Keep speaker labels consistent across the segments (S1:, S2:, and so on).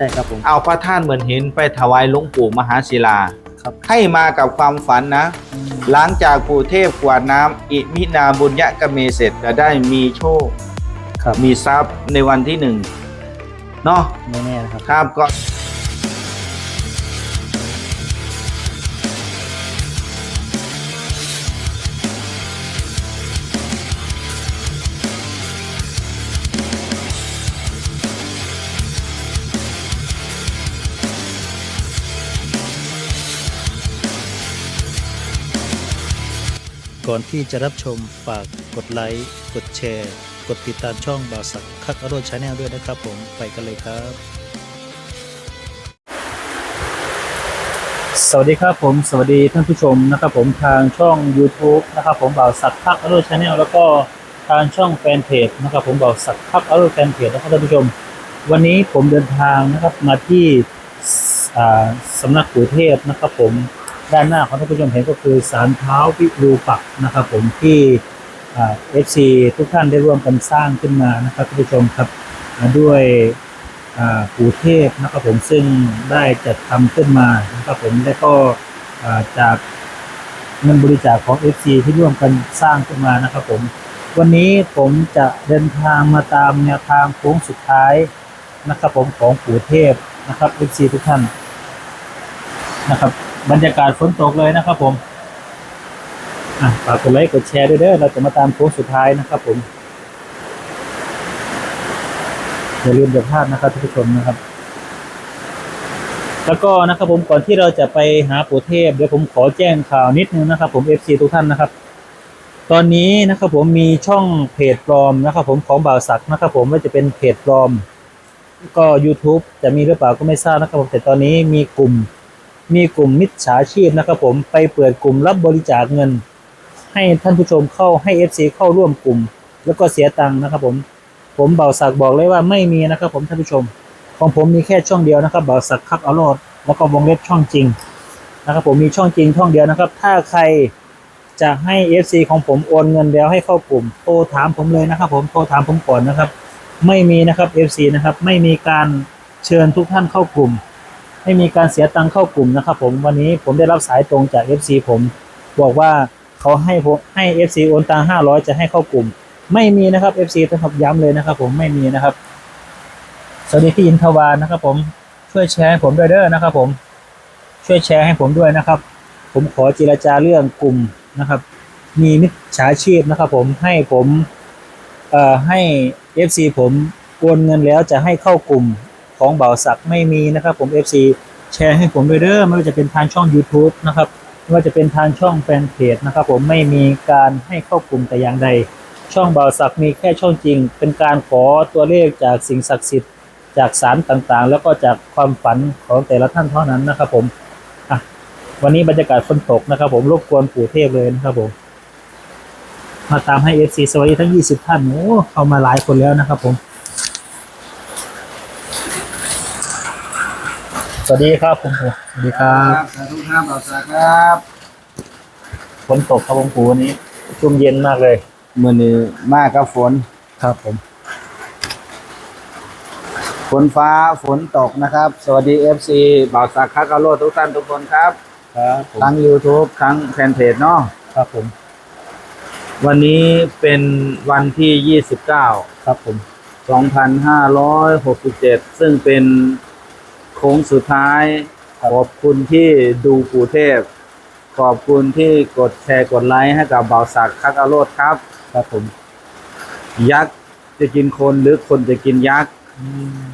S1: ช่ครับผม
S2: เอาพระท่านเหมือนหินไปถวายหลวงปู่มหาศิลา
S1: ครับ
S2: ให้มากับความฝันนะ หลังจากปู่เทพกวาดน้ำอิมินาบุญยะกะเมเสร็จจะได้มีโชค
S1: ครับ
S2: มีทรัพย์ในวันที่หนึ่งเนาะ
S1: ไม่แน่นะครับ
S2: ครับก็
S3: ก่อนที่จะรับชมฝากกดไลค์กดแชร์ กดติดตามช่องบ่าวสักคักอโรดชาแนลด้วยนะครับผมไปกันเลยครับ สวัสดีครับผมสวัสดีท่านผู้ชมนะครับผมทางช่อง YouTube นะครับผมบ่าวสักคักอโรดชาแนลแล้วก็ทางช่องแฟนเพจนะครับผมบ่าวสักคักอโรดแฟนเพจนะครับท่านผู้ชม วันนี้ผมเดินทางนะครับมาที่อ่าสำนักปู่เทพนะครับผม ด้านหน้าของท่านผู้ชมเห็นก็คือสารเท้าวิรูปักนะครับ ผมที่เอฟซีทุกท่านได้ร่วมกันสร้างขึ้นมานะครับท่านผู้ชมครับด้วยปู่เทพนะครับผมซึ่งได้จัดทำขึ้นมานะครับผมและก็จากเงินบริจาคของ FC ที่ร่วมกันสร้างขึ้นมานะครับผม วันนี้ผมจะเดินทางมาตามแนวทางโค้งสุดท้ายนะครับผมของปู่เทพนะครับ FC ทุกท่านนะครับ บรรยากาศฝนตกเลยนะครับผมอะฝากกดไลค์กดแชร์ด้วยเด้อเราจะมาตามโค้งสุดท้ายนะครับผมอย่าลืมอย่าพลาดนะครับท่านผู้ชมนะครับ แล้วก็นะครับผมก่อนที่เราจะไปหาปู่เทพเดี๋ยวผมขอแจ้งข่าวนิดนึงนะครับ ผม FC ทุกท่านนะครับ ตอนนี้นะครับผมมีช่องเพจปลอมนะครับ ผมของบ่าวศักดิ์นะครับผมว่าจะเป็นเพจปลอม ก็ YouTube จะมีหรือเปล่าก็ไม่ทราบนะครับผมแต่ตอนนี้มีกลุ่ม มีกลุ่มมิจฉาชีพนะครับผมไปเปิดกลุ่มรับบริจาคเงิน ให้ท่านผู้ชมเข้าให้ FC เข้าร่วมกลุ่ม แล้วก็เสียตังค์นะครับผมผมเบาสักบอกเลยว่าไม่มีนะครับผมท่านผู้ชม ของผมมีแค่ช่องเดียวนะครับเบาสักคักเอาโลดแล้วก็วงเล็บช่องจริงนะครับผมมีช่องจริงช่องเดียวนะครับ ถ้าใครจะให้ FC ของผมโอนเงินแล้วให้เข้ากลุ่มโทรถามผมเลยนะครับ ผมโทรถามผมก่อนนะครับ ไม่มีนะครับ FC นะครับไม่มีการเชิญทุกท่านเข้ากลุ่ม ไม่มีการเสียตังค์เข้ากลุ่มนะครับผมวันนี้ผมได้รับสายตรงจาก FC ผมบอกว่าเขาให้ผมให้ FC โอนตังค์500 จะให้เข้ากลุ่ม ไม่มีนะครับ FC ต้องขับย้ำเลยนะครับ ผมไม่มีนะครับ สวัสดีพี่อินทวานนะครับผมช่วยแชร์ให้ผมด้วยเด้อนะครับ ผมช่วยแชร์ให้ผมด้วยนะครับ ผมขอเจรจาเรื่องกลุ่มนะครับ มีมิจฉาชีพนะครับ ผมให้ผมเอ่อให้ FC ผมโอนเงินแล้วจะให้เข้ากลุ่ม ของเบาสักไม่มีนะครับผม FC แชร์ให้ผมด้วยเด้อไม่ว่าจะเป็นทางช่อง YouTube นะครับไม่ว่าจะเป็นทางช่องแฟนเพจนะครับผมไม่มีการให้เข้ากลุ่มแต่อย่างใด ช่องเบาสักมีแค่ช่องจริง เป็นการขอตัวเลขจากสิ่งศักดิ์สิทธิ์จากสารต่างๆ แล้วก็จากความฝันของแต่ละท่านเท่านั้นนะครับผมอะวันนี้บรรยากาศฝนตกนะครับ ผมรบกวนปู่เทพเลยนะครับผมมาตามให้ FC สวัสดีทั้ง 20 ท่านโอ้เข้ามาหลายคนแล้วนะครับผม วัสดีครับผมปู่สวัสดีครับ
S2: สาธุครับบ่าวสาครับ
S3: ฝนตกครับผมปู่วันนี้ช่วงเย็นมากเลย
S2: มือนี้มากกับฝน
S3: ครับผม
S2: ฝนฟ้าฝนตกนะครับ สวัสดี FC บ่าวสักคักเอาโลดทุกท่านทุกคนครับ
S3: ครับผม
S2: ทั้ง YouTube ทั้งแฟนเพจเนาะ
S3: ครับผม
S2: วันนี้เป็นวันที่ 29
S3: ครับผม
S2: 2567 ซึ่งเป็น โค้งสุดท้าย ขอบคุณที่ดูปู่เทพ ขอบคุณที่กดแชร์กดไลค์ให้กับบ่าวสักคักเอาโลดครับ
S3: ครับผม
S2: ยักษ์จะกินคนหรือคนจะกินยักษ์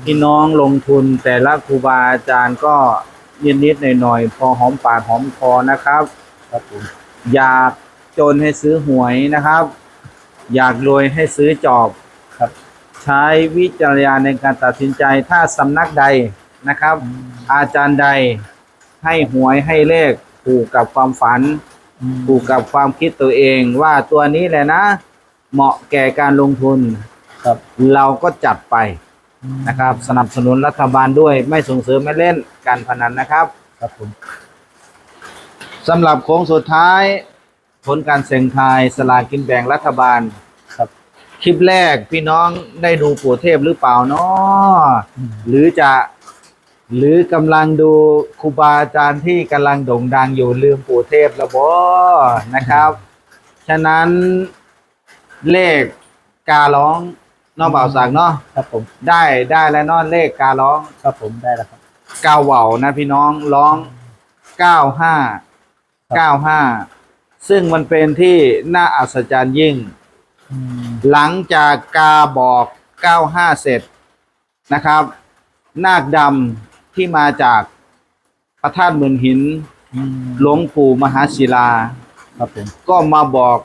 S2: พี่น้องลงทุนแต่ละครูบาอาจารย์ก็นิดนิดๆหน่อยๆพอหอมปากหอมคอนะครับ
S3: ครับผม
S2: อยากจนให้ซื้อหวยนะครับ อยากรวยให้ซื้อจอบ
S3: ครับ
S2: ใช้วิจารณญาณในการตัดสินใจถ้าสำนักใด นะครับ อาจารย์ใดให้หวยให้เลขผูกกับความฝัน ผูกกับความคิดตัวเองว่าตัวนี้แหละนะ เหมาะแก่การลงทุน
S3: ครับ
S2: เราก็จัดไปนะครับ สนับสนุนรัฐบาลด้วยไม่ส่งเสริมไม่เล่นการพนันนะครับ
S3: ครับผม
S2: สำหรับโค้งสุดท้าย ผลการเสี่ยงทายสลากกินแบ่งรัฐบาล
S3: ครับ
S2: คลิปแรกพี่น้องได้ดูปู่เทพหรือเปล่าเนาะหรือจะ หรือกำลังดูครูบาอาจารย์ที่กำลังโด่งดังอยู่ลืมปู่เทพแล้วบ่นะครับ ฉะนั้นเลขการ้องเนอกเบาสักเนาะ
S3: ครับผม
S2: ได้ได้แล้วเนอนเลขการ้อง
S3: ครับผมได้แล้วครับ
S2: เก้าเหว่านะพี่น้องร้องเก้าห้าเก้าห้าซึ่งมันเป็นที่น่าอัศจรรย์ยิ่ง
S3: อืม
S2: หลังจากกาบอก 95 เสร็จนะครับ นาคดำ ที่มาจากพระธาตุหมื่นหิน
S3: อืม
S2: หลวงปู่มหาศิลา
S3: ครับผม
S2: ก็มาบอก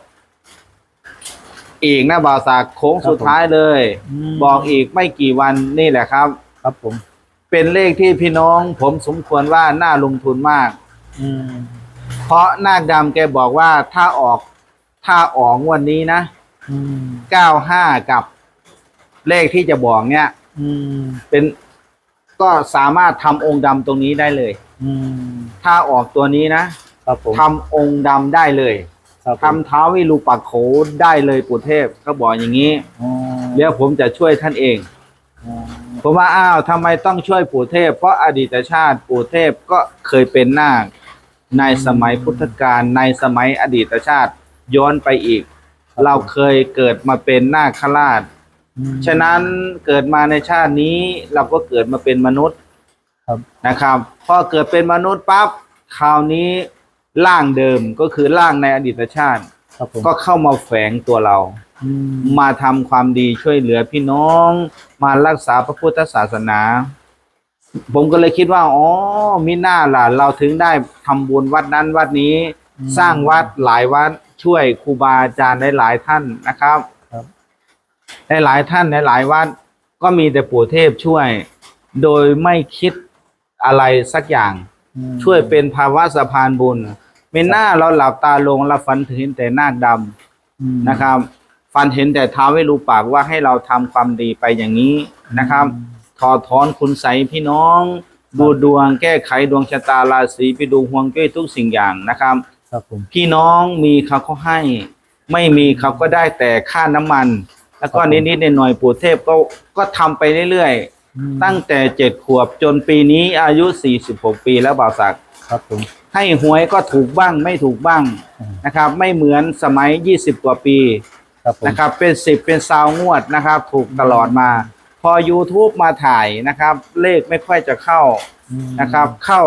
S2: อีกนะบ่าวสากโค้งสุดท้ายเลย
S3: ม
S2: บอกอีกไม่กี่วันนี่แหละครับ
S3: ครับผม
S2: เป็นเลขที่พี่น้องผมสมควรว่าน่าลงทุนมาก
S3: อืม
S2: เพราะนาคดำแกบอกว่าถ้าออกถ้าออกงวันนี้นะ
S3: อืม
S2: 95กับเลขที่จะบอกเนี่ย
S3: อืม
S2: เป็น ก็สามารถทำองค์ดำตรงนี้ได้เลย
S3: อืม
S2: ถ้าออกตัวนี้นะครับ
S3: ผม
S2: ทำองค์ดำได้เลย
S3: ครับผม
S2: ทำเท้าวิรูปักโขได้เลยปู่เทพเขาบอกอย่างนี้
S3: อ๋อ
S2: เดี๋ยวผมจะช่วยท่านเอง
S3: อ๋อ
S2: ผมว่าอ้าวทำไมต้องช่วยปู่เทพ เพราะอดีตชาติปู่เทพก็เคยเป็นนาคในสมัยพุทธกาลในสมัยอดีตชาติย้อนไปอีก เราเคยเกิดมาเป็นนาคราช
S3: อืม
S2: ฉะนั้นเกิดมาในชาตินี้เราก็เกิดมาเป็นมนุษย์
S3: ครับ
S2: นะครับพอเกิดเป็นมนุษย์ปั๊บคราวนี้ร่างเดิมก็คือร่างในอดีตชาติ
S3: ครับผม
S2: ก็เข้ามาแฝงตัวเรา
S3: อืม
S2: มาทำความดีช่วยเหลือพี่น้อง มารักษาพระพุทธศาสนา ผมก็เลยคิดว่าอ๋อมิน่าล่ะ เราถึงได้ทำบุญวัดนั้นวัดนี้ สร้างวัดหลายวัดช่วยครูบาอาจารย์ได้หลายท่านนะครับ
S3: ครับ
S2: หลายๆท่านหลายๆวัดก็มีแต่ปู่เทพช่วย โดยไม่คิดอะไรสักอย่าง
S3: อืม
S2: ช่วยเป็นภาวะสะพานบุญไม่น่าเราหลับตาลงเราฝันถึงแต่นาคด
S3: อืมำ
S2: นะครับ ฝันเห็นแต่ท้าวไม่รู้ปากว่าให้เราทำความดีไปอย่างนี้นะครับ ถอดถอนคุณใสยพี่น้องดูดวงแก้ไขดวงชะตาราศีไปดูห่วงจุ้ยทุกสิ่งอย่างนะครับ
S3: ครับผม
S2: พี่น้องมีเขาก็ให้ ไม่มีเขาก็ได้แต่ค่าน้ำมัน แล้วก็
S3: ครับผม
S2: นิดๆหน่อยๆปู่เทพก็ก็ทำไปเรื่อย
S3: อืม
S2: ๆตั้งแต่เจ็ดขวบจนปีนี้อายุ46ปีแล้วบ่าวศักดิ์
S3: ครับผม
S2: ให้หวยก็ถูกบ้างไม่ถูกบ้าง
S3: อืม
S2: นะครับ ไม่เหมือนสมัย20กว่าปี
S3: ครับผม
S2: นะครับเป็น10เป็นซาวงวดนะครับ ถูกตลอดมา พอ YouTube มาถ่ายนะครับ เลขไม่ค่อยจะเข้า
S3: อืม
S2: นะครับ เข้า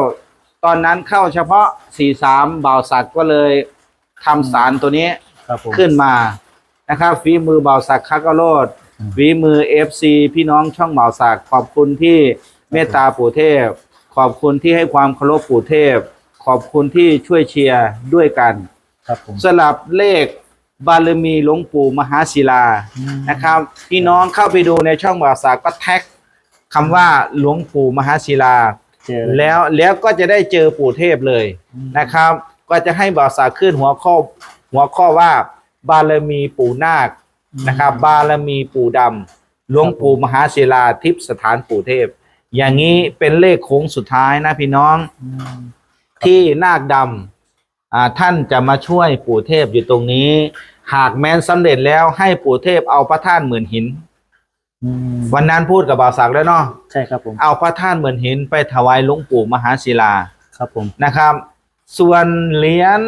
S2: ตอนนั้นเข้าเฉพาะ 43บ่าวศักดิ์ก็เลยทำสารตัวนี้
S3: ครับผม
S2: ขึ้นมา นะครับฝีมือบ่าวศักดิ์คักกะโลด
S3: อืม
S2: ฝีมือ FC พี่น้องช่องบ่าวศักดิ์ขอบคุณที่เมตตาปู่เทพ ขอบคุณที่ให้ความเคารพปู่เทพ ขอบคุณที่ช่วยเชียร์ด้วยกัน
S3: ครับผม
S2: สลับเลขบารมีหลวงปู่มหาศิลา
S3: อืม
S2: นะครับ พี่น้องเข้าไปดูในช่องบ่าวศักดิ์ก็แท็กคำว่าหลวงปู่มหาศิลา
S3: เจอเลย
S2: แล้วแล้วก็จะได้เจอปู่เทพเลย
S3: อืม
S2: นะครับ ก็จะให้บ่าวสาวขึ้นหัวข้อหัวข้อว่า บารมีปู่นาคนะครับ บารมีปู่ดำหลวงปู่มหาศิลาทิพย์สถานปู่เทพ อย่างนี้เป็นเลขโค้งสุดท้ายนะพี่น้อง
S3: อืม
S2: ที่นาคดำอ่าท่านจะมาช่วยปู่เทพอยู่ตรงนี้ หากแม้นสำเร็จแล้วให้ปู่เทพเอาพระธาตุหมื่นหิน
S3: อืม
S2: วันนั้นพูดกับบ่าวศักดิ์แล้วเนาะ
S3: ใช่ครับผม
S2: เอาพระธาตุหมื่นหินไปถวายหลวงปู่มหาศิลา
S3: ครับผม
S2: นะครับ ส่วนเหรียญ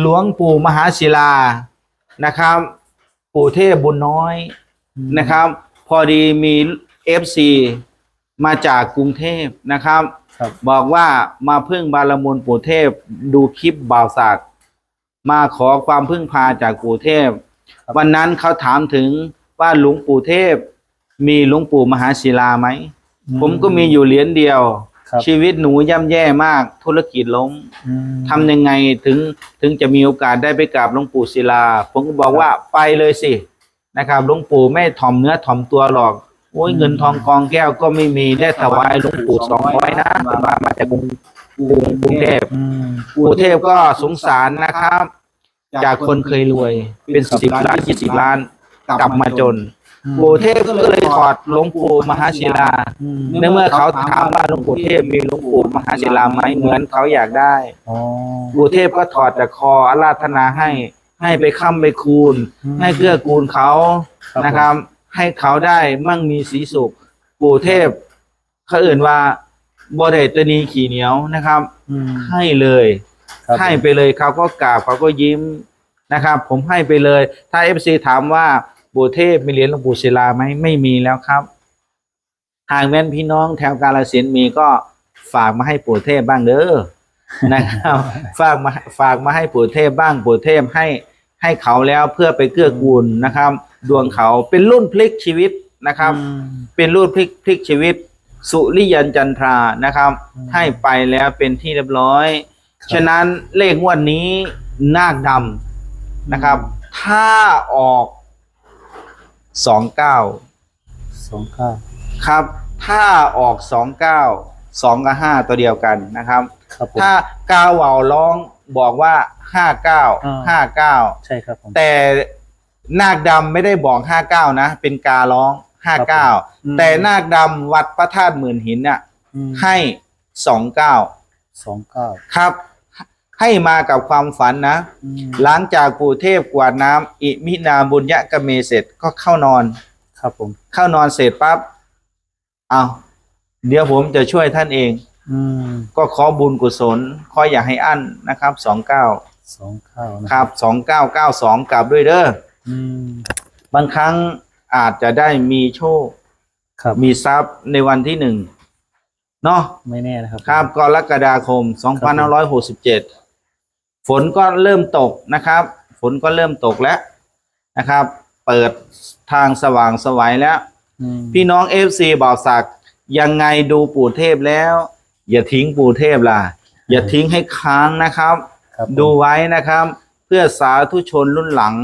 S2: หลวงปู่มหาศิลา นะครับ ปู่เทพบุญน้อย
S3: อืม
S2: นะครับ พอดีมีเอฟซีมาจากกรุงเทพนะครับ
S3: ครับ
S2: บอกว่ามาพึ่งบารมูลปู่เทพดูคลิปบ่าวศักดิ์มาขอความพึ่งพาจากปู่เทพ วันนั้นเขาถามถึงว่าหลวงปู่เทพ มีหลวงปู่มหาศิลาไหม ผมก็มีอยู่เหรียญเดียว
S3: ครับ
S2: ชีวิตหนูย่ำแย่มาก ธุรกิจล้ม
S3: อืม
S2: ทำยังไงถึงถึงจะมีโอกาสได้ไปกราบหลวงปู่ศิลา ผมก็บอกว่าไปเลยสินะครับหลวงปู่ไม่ถ่อมเนื้อถ่อมตัวหรอกโอ้ยเงินทองกองแก้วก็ไม่มีได้ถวายหลวงปู่สองร้อยนะผมว่ามาจากกรุงกรุงเทพ
S3: อืม
S2: ปู่เทพก็สงสารนะครับ จากคนเคยรวยเป็นสิบล้านยี่สิบล้านกลับมาจน ปู่เทพก็เลยถอดหลวงปู่มหาศิลา
S3: อืม
S2: ในเมื่อเขาถามว่าหลวงปู่เทพมีหลวงปู่มหาศิลาไหมเหมือนเขาอยากได้
S3: อ๋อ
S2: ปู่เทพก็ถอดจากคออาราธนาให้ให้ไปค้ำไปคูณ
S3: อืม
S2: ให้เกื้อกูลเขา
S3: ครับ
S2: นะครับ ให้เขาได้มั่งมีสีสุข ปู่เทพเขาเอื่นว่าบไดตวนีขี่เหนียวนะครับ
S3: อืม
S2: ให้เลย
S3: ครับ
S2: ให้ไปเลยเขาก็กราบเขาก็ยิ้มนะครับ ผมให้ไปเลย ถ้าเอฟซีถามว่า ปู่เทพมีเหรียญหลวงปู่ศิลาไหมไม่มีแล้วครับหากแม่นพี่น้องแถวกาลสินธุ์มีก็ฝากมาให้ปู่เทพบ้างเด้อนะครับ ฝากมาฝากมาให้ปู่เทพบ้างปู่เทพให้ให้เขาแล้วเพื่อไปเกื้อกูลนะครับ ดวงเขาเป็นรุ่นพลิกชีวิตนะครับ
S3: อืม
S2: เป็นรุ่นพลิกพลิกชีวิต สุริยันจันทรานะครับ
S3: อืม
S2: ให้ไปแล้วเป็นที่เรียบร้อย
S3: ครับ
S2: ฉะนั้นเลขงวดนี้นาคดำนะครับ ถ้าออก สองเก้า
S3: สองเก้า
S2: ครับ ถ้าออกสองเก้าสองกับห้าตัวเดียวกันนะครับ
S3: ครับผม
S2: ถ้ากาวเหว่าร้องบอกว่าห้าเก้า
S3: อ่า
S2: ห้าเก้า
S3: ใช่ครับผม
S2: แต่นาคดำไม่ได้บอกห้าเก้านะ เป็นการ้องห้าเก้า
S3: อืม
S2: แต่นาคดำวัดพระธาตุหมื่นหินเนี่ย
S3: อืม
S2: ให้สองเก้า
S3: สองเก้า
S2: ครับ ให้มากับความฝันนะ
S3: อืม
S2: หลังจากปู่เทพกวาดน้ำอิมินาบุญยะกะเมเสร็จก็เข้านอน
S3: ครับผม
S2: เข้านอนเสร็จปั๊บเอาเดี๋ยวผมจะช่วยท่านเอง
S3: อืม
S2: ก็ขอบุญกุศลขออย่าให้อั้นนะครับสองเก้า
S3: สองเก้านะครับ
S2: สองเก้าเก้าสองกลับด้วยเด้อ
S3: อืม
S2: บางครั้งอาจจะได้มีโชค
S3: ครับ
S2: มีทรัพย์ในวันที่หนึ่งเนาะ
S3: ไม่แน่นะครับ
S2: ครับกรกฎาคม 2567 ฝนก็เริ่มตกนะครับ ฝนก็เริ่มตกแล้วนะครับ เปิดทางสว่างสวัยแล้ว
S3: อืม
S2: พี่น้องเอฟซีบ่าวศักดิ์ยังไงดูปู่เทพแล้ว อย่าทิ้งปู่เทพล่ะ อย่าทิ้งให้ค้างนะครับ
S3: ครับผม
S2: ดูไว้นะครับ เพื่อสาธุชนรุ่นหลัง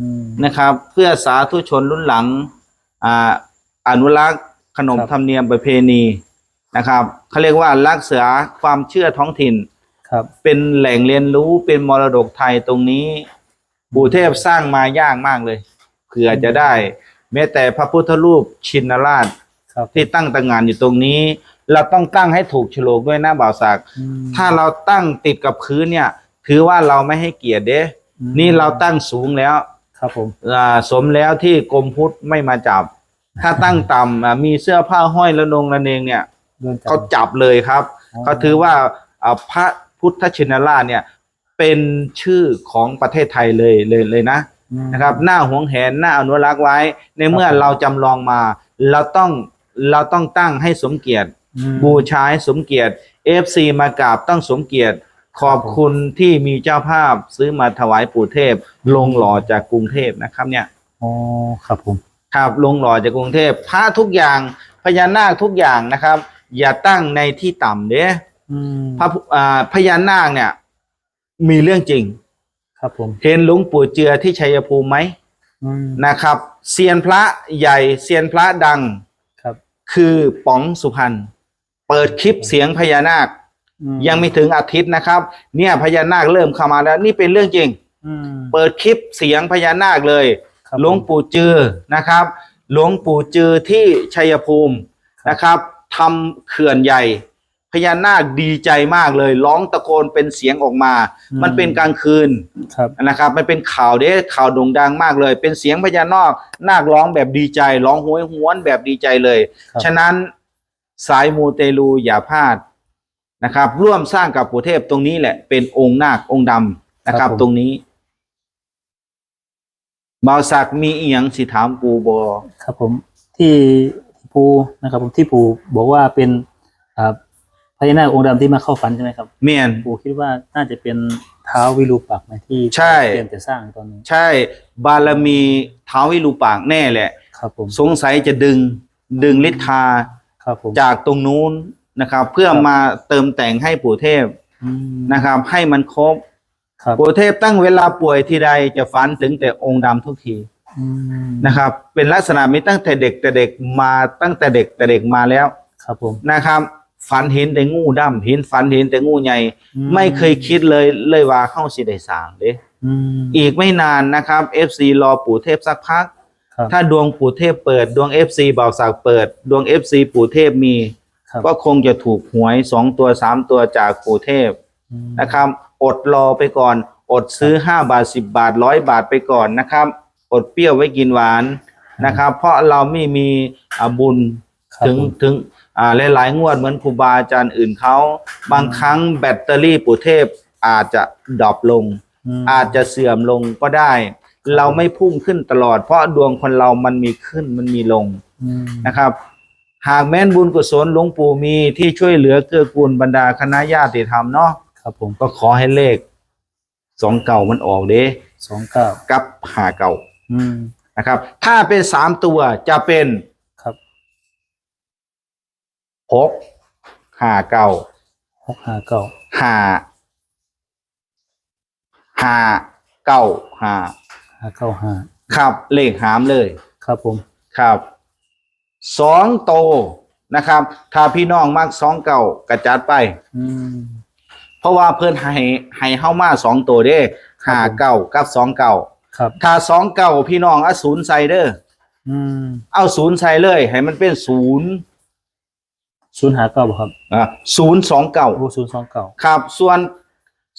S3: อืม
S2: นะครับ เพื่อสาธุชนรุ่นหลังอ่าอนุรักษ์ขนม
S3: ครับ
S2: ธรรมเนียมประเพณีนะครับเขาเรียกว่ารักษาความเชื่อท้องถิ่น
S3: ครับ
S2: เป็นแหล่งเรียนรู้เป็นมรดกไทยตรงนี้ปู่เทพสร้างมายากมากเลยเผื่อจะได้ แม้แต่พระพุทธรูปชินราช
S3: ครับ
S2: ที่ตั้งตางานอยู่ตรงนี้ เราต้องตั้งให้ถูกโฉลกด้วยนะบ่าวศักดิ์
S3: อืม
S2: ถ้าเราตั้งติดกับพื้นเนี่ย ถือว่าเราไม่ให้เกียรติเด้
S3: อืม
S2: นี่เราตั้งสูงแล้ว
S3: ครับผม
S2: อ่าสมแล้วที่กรมพุทธไม่มาจับ ถ้าตั้งต่ำอ่ามีเสื้อผ้าห้อยระนงระเนงเนี่ย
S3: เดินจับ
S2: เขาจับเลยครับ
S3: อ๋อ
S2: เขาถือว่าอ่าพระ พุทธชินราชเนี่ยเป็นชื่อของประเทศไทยเลยเลยเลยนะ
S3: อืม
S2: นะครับหน้าหวงแหนหน้าอนุรักษ์ไว้ ในเมื่อ
S3: ครับ
S2: เราจำลองมา เราต้องเราต้องตั้งให้สมเกียรติ
S3: อืม
S2: บูชาให้สมเกียรติ FC มากราบต้องสมเกียรติ ขอบคุณที่มีเจ้าภาพซื้อมาถวายปู่เทพ ลงหล่อจากกรุงเทพนะครับเนี่ย
S3: อ๋อครับผม
S2: ครับลงหล่อจากกรุงเทพพระทุกอย่างพญานาคทุกอย่างนะครับ อย่าตั้งในที่ต่ำเด้
S3: อืม
S2: พระพุอ่าพญานาคเนี่ย มีเรื่องจริง
S3: ครับผม
S2: เห็นหลวงปู่เจือที่ชัยภูมิไหม
S3: อืม
S2: นะครับเซียนพระใหญ่เซียนพระดัง
S3: ครับ
S2: คือป๋องสุพรรณเปิดคลิปเสียงพญานาค
S3: อื
S2: ยังไม่ถึงอาทิตย์นะครับ เนี่ยพญานาคเริ่มเข้ามาแล้ว นี่เป็นเรื่องจริง
S3: อืม
S2: เปิดคลิปเสียงพญานาคเลย
S3: ครับ
S2: หลวงปู่จือนะครับหลวงปู่จือที่ชัยภูมินะครับทำเขื่อนใหญ่ พญานาคดีใจมากเลย ร้องตะโกนเป็นเสียงออกมา มันเป็นกลางคืน
S3: ครับ
S2: นะครับ มันเป็นข่าวเด้ข่าวโด่งดังมากเลย เป็นเสียงพญานาคนาคร้องแบบดีใจ ร้องโหวยหวนแบบดีใจเลย
S3: ครับ
S2: ฉะนั้นสายมูเตลูอย่าพลาดนะครับ ร่วมสร้างกับปู่เทพตรงนี้แหละ เป็นองค์นาคองค์ดำนะครับ ตรงนี้บาวศักดิ์มีอีหยังสิถามปูบอ
S3: ครับผมที่ที่ปูนะครับ ผมที่ปูบอกว่าเป็นอ่า พญานาคองค์ดำที่มาเข้าฝันใช่ไหมครับ
S2: เมียน
S3: ปูคิดว่าน่าจะเป็นเท้าววิรูปักษ์ไหมที่
S2: ใช่
S3: เตรียมจะสร้างตอนนี้
S2: ใช่บารมีท้าววิรูปากแน่แหละ
S3: ครับผม
S2: สงสัยจะดึงดึงฤทธา
S3: ครับผม
S2: จากตรงนู้นนะครับ เพื่อ
S3: ครับ
S2: มาเติมแต่งให้ปู่เทพ
S3: อืม
S2: นะครับ ให้มันครบ
S3: ครับ
S2: ปู่เทพตั้งเวลาป่วยทีใดจะฝันถึงแต่องค์ดำทุกที
S3: อืม
S2: นะครับ เป็นลักษณะมีตั้งแต่เด็กแต่เด็กมาตั้งแต่เด็กแต่เด็กมาแล้ว
S3: ครับผม
S2: นะครับ ฝันเห็นแต่งูดำเห็นฝันเห็นแต่งูใหญ่
S3: อืม
S2: ไม่เคยคิดเลยเลยว่าเข้าสิได้สร้างเด้
S3: อืม
S2: อีกไม่นานนะครับ FC รอปู่เทพสักพัก
S3: ครับ
S2: ถ้าดวงปู่เทพเปิด ดวง FC เบาสักเปิด ดวง FC ปู่เทพมี
S3: ครับ
S2: ก็คงจะถูกหวยสองตัวสามตัวจากปู่เทพ
S3: อืม
S2: นะครับ อดรอไปก่อน อดซื้อห้าบาทสิบบาทร้อยบาทไปก่อนนะครับ อดเปรี้ยวไว้กินหวานนะครับ เพราะเราไม่มีอ่าบุญ
S3: ครับ
S2: ถึง
S3: ผม
S2: ถึง อ่าหลายๆงวดเหมือนครูบาอาจารย์อื่นเขาบางครั้งแบตเตอรี่ปู่เทพอาจจะดรอปลง
S3: ม
S2: อาจจะเสื่อมลงก็ได้ เราไม่พุ่งขึ้นตลอด เพราะดวงคนเรามันมีขึ้นมันมีลง
S3: อืม
S2: นะครับ หากแม้นบุญกุศลหลวงปู่มีที่ช่วยเหลือเกื้อกูลบรรดาคณะญาติธรรมเนาะ
S3: ครับผม
S2: ก็ขอให้เลขสองเก่ามันออกเด้
S3: สองเก้า
S2: กับหาเก่า
S3: อืม
S2: นะครับ ถ้าเป็นสามตัวจะเป็น
S3: ครับ
S2: หกหาเก่า
S3: หกห้าเก้า
S2: หาหาเก้าหา
S3: ห้าเก้าห้า
S2: ครับ เลขหามเลย
S3: ครับผม
S2: ครับสองโตนะครับ ถ้าพี่น้องมากสองเก่ากระจัดไป
S3: อืม
S2: เพราะว่าเพื่อนให้ให้เฮ้ามาสองตัวเด้
S3: ครับ
S2: หา
S3: ผม
S2: เก่ากับสองเก่า
S3: ครับ
S2: ถ้าสองเก่าพี่น้องเอาศูนย์ใส่เด้อ
S3: อืม
S2: เอาศูนย์ใส่เลย ให้มันเป็นศูนย์
S3: ศูนย์หาเก้าบ่ครับ
S2: อะศูนย์สองเก่า
S3: โอ้ศูนย์สองเก้า
S2: ครับ ส่วน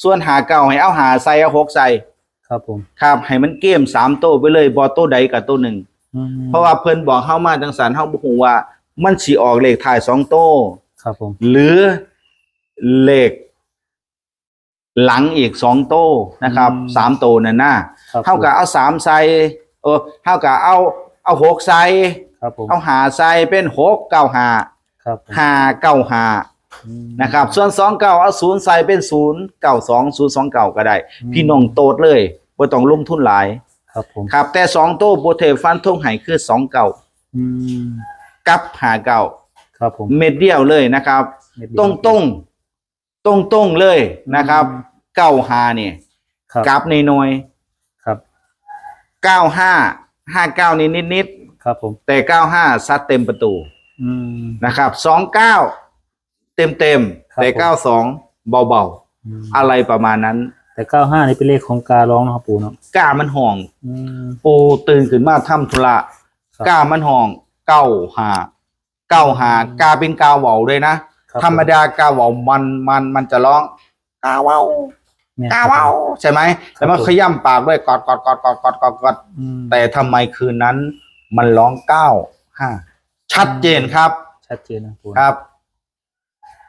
S2: ส่วนหาเก่าให้เอาหาใส่เอาหกใส่
S3: ครับผม
S2: ครับให้มันเกมสามโตวไปเลยบอโตวใดกับตัวหนึ่ง
S3: อืม
S2: เพราะว่าเพิ่นบอกเข้ามาจังสันเฮาบ่ฮู้ว่า มันสิออกเลขท้ายสองโตว
S3: ครับผม
S2: หรือเลขหลังอีกสองโตวนะครับสามโตวนั่นน่ะ
S3: ครับ
S2: เท่ากับเอาสามใส่เออเท่ากับเอาเอาหกใส่
S3: ครับผม
S2: เอาหาใส่เป็นหกเก้าหา
S3: ครับผม
S2: หาเก้าหา
S3: อืม
S2: นะครับ ส่วนสองเก้าเอาศูนย์ใส่เป็นศูนย์เก้าสองศูนย์สองเก้าก็ได้
S3: อืม
S2: พี่น้องโตดเลยบ่ต้องลงทุนหลาย
S3: ครับผม
S2: ครับ แต่สองโตโบเทฟันทงไห้คือสองเก้า
S3: อืม
S2: กับหาเก้า
S3: ครับผม
S2: เม็ดเดียวเลยนะครับ
S3: เม็ดเดียว
S2: ตรงตรงตรงตรงๆเลยนะครับ
S3: อืม
S2: เก้าหาเนี่ย
S3: ครับ
S2: กับในน้อย
S3: ครับ
S2: เก้าห้าห้าเก้านิดนิดนิด
S3: ครับผม
S2: ๆแต่เก้าห้าซัดเต็มประตู
S3: อืม
S2: นะครับสองเก้าเต็มเต็มๆ
S3: ครับ
S2: แต่
S3: ผม
S2: เก้าสองเบา
S3: อืม
S2: ๆอะไรประมาณนั้น
S3: แต่เก้าห้านี่เป็นเลขของการร้องนะครับปู่เนาะ
S2: กล้ามันห่อง
S3: อืม
S2: ปูตื่นขึ้นมาทำธุระ
S3: ครับ
S2: กล้ามันห่องเก้าหาเก้าหากาเป็นกาเหวาด้วยนะ
S3: ครับ
S2: ธรรมดากาเหวามันมันมันจะร้องกาเหวา
S3: เนี่ย
S2: กาเหวาใช่ไหมแล้วมัน
S3: ผม
S2: ขย้ำปากด้วยกอดกอดกอดกอดกอดกอดกอด
S3: อืม
S2: แต่ทำไมคืนนั้น มันร้องเก้าห้า ชัดเจนครับ
S3: ชัดเจนนะปู่
S2: ครับ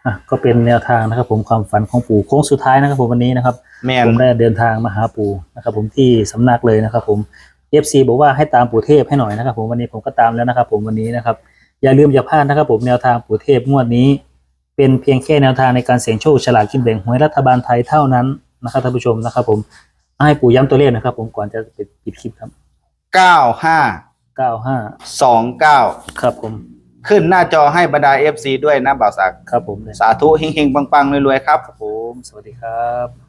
S3: อะก็เป็นแนวทางนะครับ ผมความฝันของปู่โค้งสุดท้ายนะครับผมวันนี้นะครับ
S2: แมน
S3: ผมได้เดินทางมาหาปู่นะครับ ผมที่สำนักเลยนะครับ ผมเอฟซีบอกว่าให้ตามปู่เทพให้หน่อยนะครับ ผมวันนี้ผมก็ตามแล้วนะครับ ผมวันนี้นะครับ อย่าลืมอย่าพลาดนะครับ ผมแนวทางปู่เทพงวดนี้ เป็นเพียงแค่แนวทางในการเสี่ยงโชคฉลากกินแบ่งหวยรัฐบาลไทยเท่านั้นนะครับท่านผู้ชมนะครับ ผมให้ปู่ย้ำตัวเลขนะครับ ผมก่อนจะปิดปิดคลิปครับ
S2: เก้าห้า
S3: เก้าห้า
S2: สองเก้า
S3: ครับผม
S2: ขึ้นหน้าจอให้บรรดาเอฟซีด้วยนะบ่าวสักดิ์
S3: ครับผม
S2: สาธุเฮงๆปังๆรวยๆครับ
S3: ครับผม สวัสดีครับ